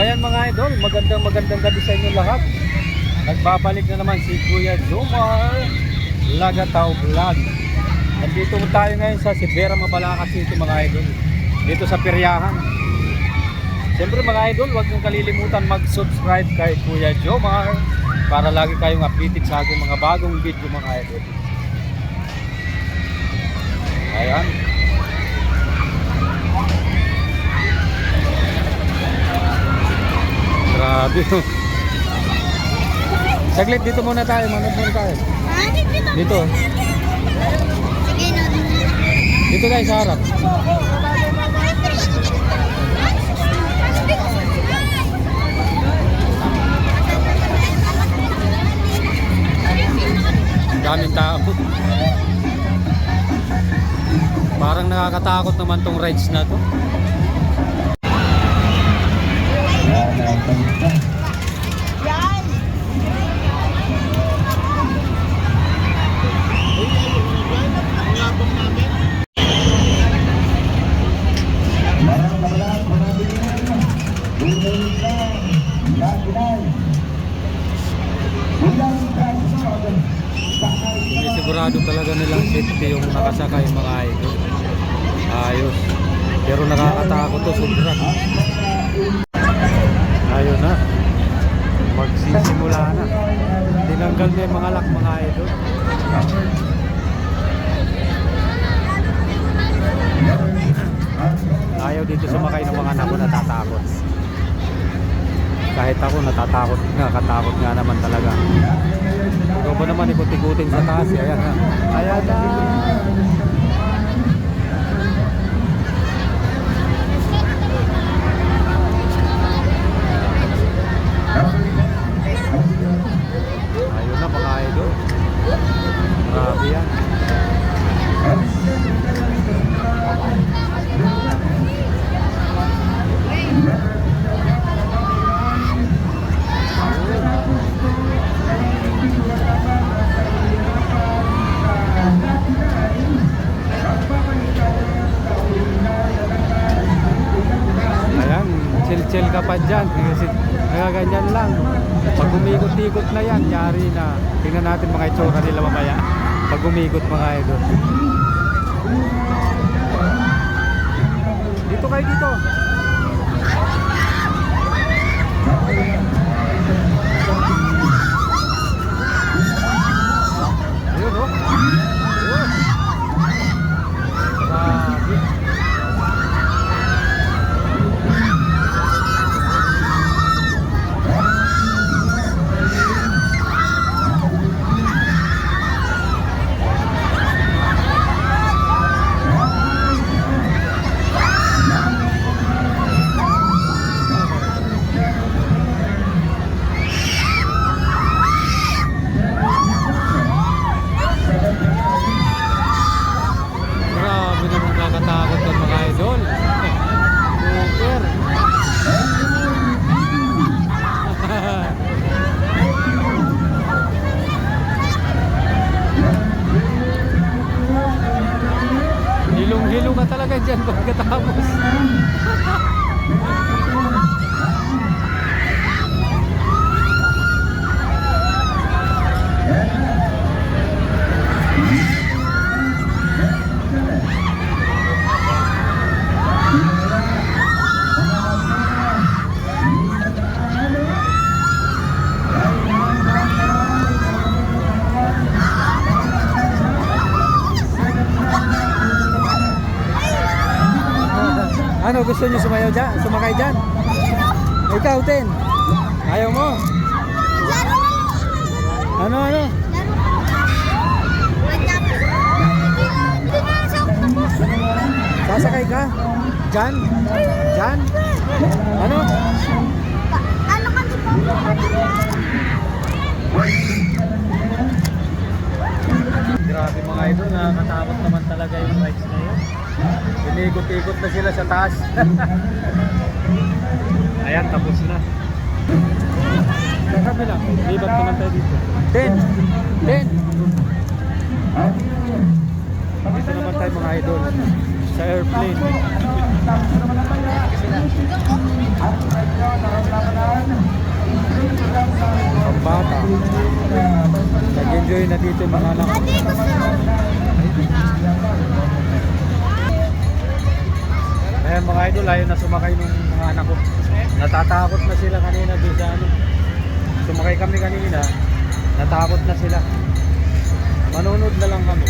ayan mga idol, magandang magandang gabi sa inyo lahat. Nagbabalik na naman si Kuya Jomar Lagataw Vlog. Nandito tayo ngayon sa Sibera Mabalaca City mga idol. Dito sa Piryahan. Siyempre mga idol, huwag niyong kalilimutan mag-subscribe kay Kuya Jomar para lagi kayong updated sa aking mga bagong video mga idol. Ayan. Grabe. Saglit, dito muna tayo. Manood muna tayo. Dito. Dito tayo sa harap. Ang daming tao. Parang nakakatakot naman tong rides na to. Yan. Sinisigurado talaga nilang safety yung nakasakay mga idol. Ayos. Pero nakakatakot to sobra. Ayun na. Magsisimula na. Tinanggal na yung mga lock mga idol. Ayaw dito sumakay ng mga anak ko natatakot. Kahit ako natatakot, nakakatakot nga naman talaga. Ikaw ba naman ikot-ikutin sa taas? Ayan na. Ayan na. Chill-chill ka pa dyan. Kasi nagaganyan lang. Pag umikot-ikot na yan, yari na. Tingnan natin mga itsura nila mamaya. Pag umikot mga idol. Dito kayo dito. Dyan pagkatapos. Ano gusto niyo sumayaw dyan? Sumakay dyan? Ikaw, Ten. Ayaw mo? Ano, ano? Sasakay ka? Dyan? Dyan? Ano? Ano po? Grabe mga idol, nakakatakot naman talaga yung rides na Umigot-igot na sila sa taas. Ayan, tapos na. Sa kabila, libat ka lang tayo dito. Ten! Ten! Dito naman tayo mga idol. Sa airplane. Ang bata. Nag-enjoy na dito mga anak. Ayan mga idol, ayaw na sumakay nung mga anak ko. Natatakot na sila kanina doon sa ano. Sumakay kami kanina, natakot na sila. Manunod na lang kami.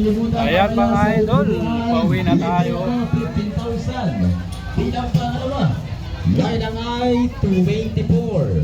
Ayan, mga idol. Pauwi na tayo. Dito, 15,000. Bilang pangalawa. Yan ang ay 24.